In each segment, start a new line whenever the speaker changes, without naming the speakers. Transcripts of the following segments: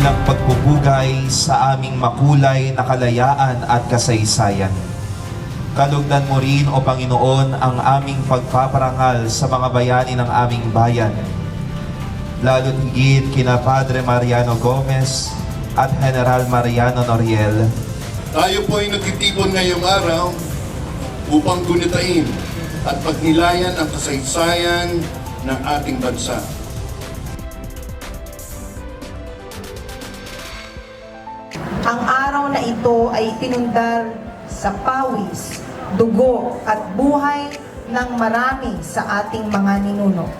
pagpupugay sa aming makulay na kalayaan at kasaysayan. Kalugdan mo rin, O Panginoon, ang aming pagpaparangal sa mga bayani ng aming bayan. Lalo't higit kina Padre Mariano Gomez at General Mariano Noriel.
Tayo po ay nagtitipon ngayong araw upang gunitain at pagnilayan ang kasaysayan ng ating bansa.
Ang araw na ito ay pinundar sa pawis, dugo at buhay ng marami sa ating mga ninuno.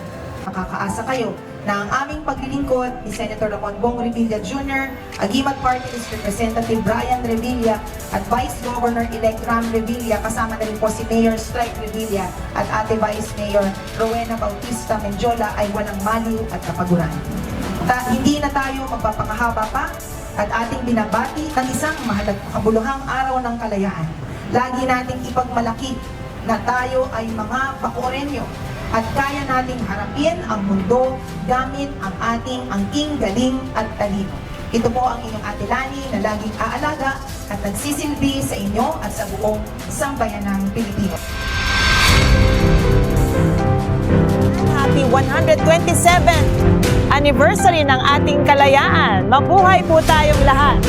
Makakaasa kayo na ang aming paglilingkod ni Senator Ramon Bong Revilla Jr., Agimat Party Representative Brian Revilla at Vice Governor-elect Ram Revilla, kasama na rin po si Mayor Strike Revilla at Ate Vice Mayor Rowena Bautista Menjola ay walang maliw at kapaguran. Ta- hindi na tayo magpapakahaba pa at ating binabati ng isang mahalag kabuluhang araw ng kalayaan. Lagi nating ipagmalaki na tayo ay mga Bacorenyo at kaya nating harapin ang mundo gamit ang ating angking galing at talino. Ito po ang inyong Ate Lani na laging aalaga at nagsisilbi sa inyo at sa buong sambayanang Pilipino.
127th anniversary ng ating kalayaan. Mabuhay po tayong lahat.